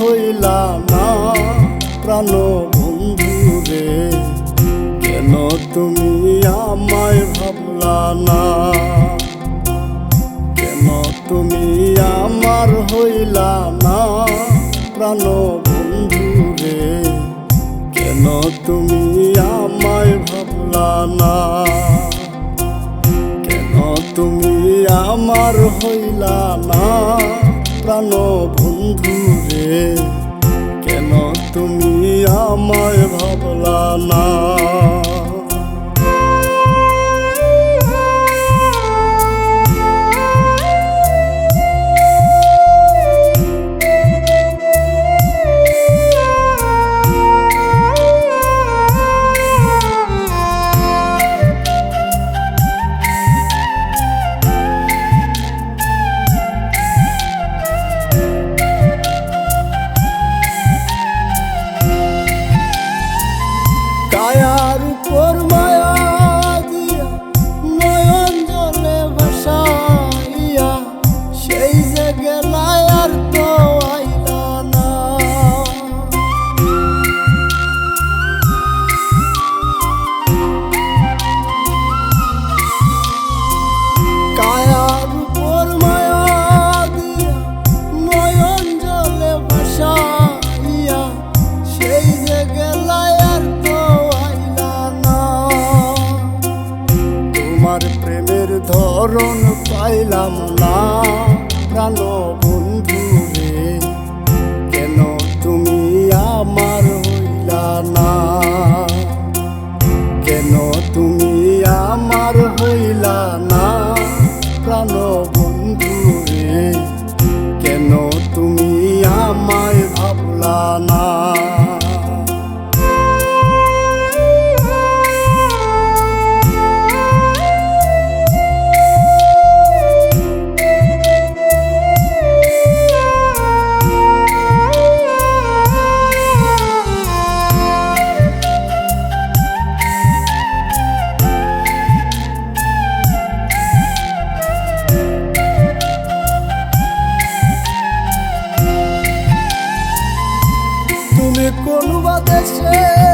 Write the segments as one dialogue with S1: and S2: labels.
S1: হইলা না প্রাণ বন্ধু রে কেন তুমি আমায় ভাবলা না? কেন তুমি আমার হইলা না প্রাণ বন্ধু রে কেন তুমি আমায় ভাবলা না? কেন তুমি আমার হইলা না প্রাণ বন্ধু রে। কেন তুমি আমায় ভাবলা না? ধরন পাইলাম না। প্রাণ বন্ধু রে, কেন তুমি আমার হইলা না? কেন তুমি আমার হইলা না? প্রাণ বন্ধু রে, কেন তুমি আমায় ভাবলা না? তুমি কোন দেশে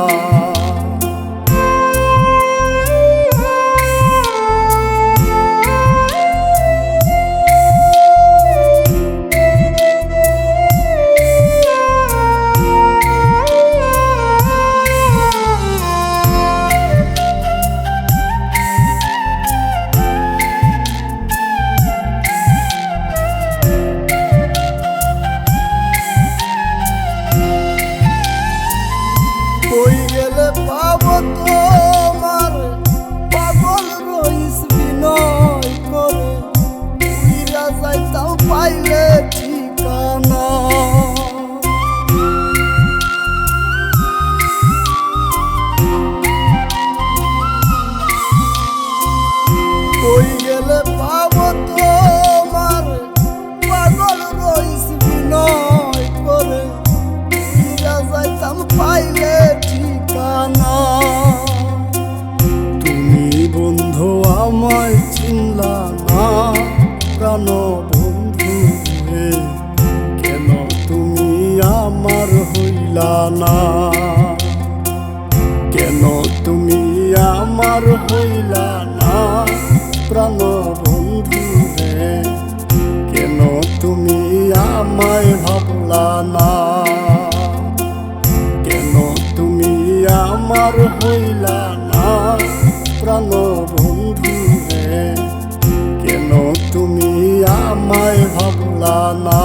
S1: কই গেলে পাবো তোমার? পাগল রইস বিনয় করে। উইরা যাইতাম পাইলে দিলা কেন তুমি আমার হইলা না প্রাণ বন্ধু রে, কেন তুমি আমায় ভাবলা না কেন তুমি আমার হইলা না প্রাণ বন্ধু রে, কেন তুমি আমায় ভাবলা না